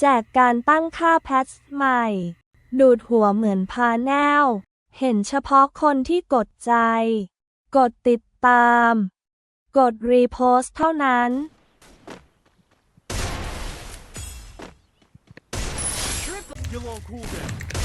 แจกการตั้งค่าแพทช์ใหม่ ดูดหัวเหมือนพาแนลเห็นเฉพาะคนที่กดใจ กดติดตาม กดรีโพสเท่านั้น You'll all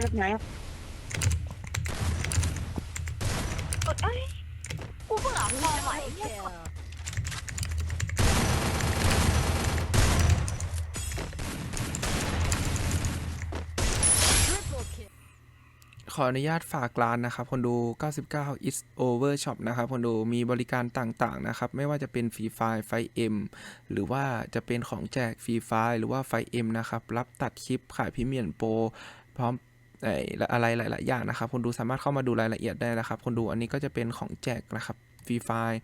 มาจากไหนอะเอ้ยกูเพิ่งอ่านพอใหม่เนี่ย Triple kill ขออนุญาตฝากร้านนะครับ คนดู 99 is over shop นะครับ คนดูมีบริการต่างๆนะครับ ไม่ว่าจะเป็นฟรีไฟล์ไฟเอ็มหรือว่าจะเป็นของแจกฟรีไฟล์หรือว่าไฟเอ็มนะครับ รับตัดคลิปขายพรีเมียมโปรพร้อมไอ้อะไรหลาย ๆ อย่างนะครับ คนดูสามารถเข้ามาดูรายละเอียดได้นะครับ คนดูอันนี้ก็จะเป็นของแจกนะครับฟรีไฟล์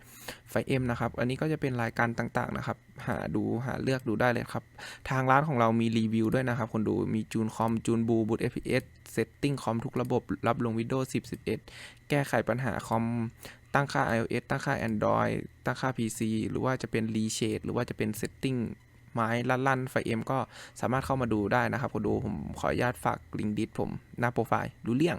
ไฟเอ็มนะครับ อันนี้ก็จะเป็นรายการต่าง ๆ นะครับ หาดูหาเลือกดูได้เลยครับ ทางร้านของเรามีรีวิวด้วยนะครับ คนดูมีจูนคอม จูนบูบูต FPS เซตติ้งคอมทุกระบบ รับลง Windows 10 11 แก้ไขปัญหาคอม ตั้งค่า iOS ตั้งค่า Android ตั้งค่า PC หรือว่าจะเป็นรีเชดหรือว่าจะเป็นเซตติ้ง ไม้ลั่นๆไฟเอ็มก็สามารถเข้ามาดูได้นะครับคนดูผมขออนุญาตฝากลิงก์ดิสผมหน้าโปรไฟล์ดูเลี่ยง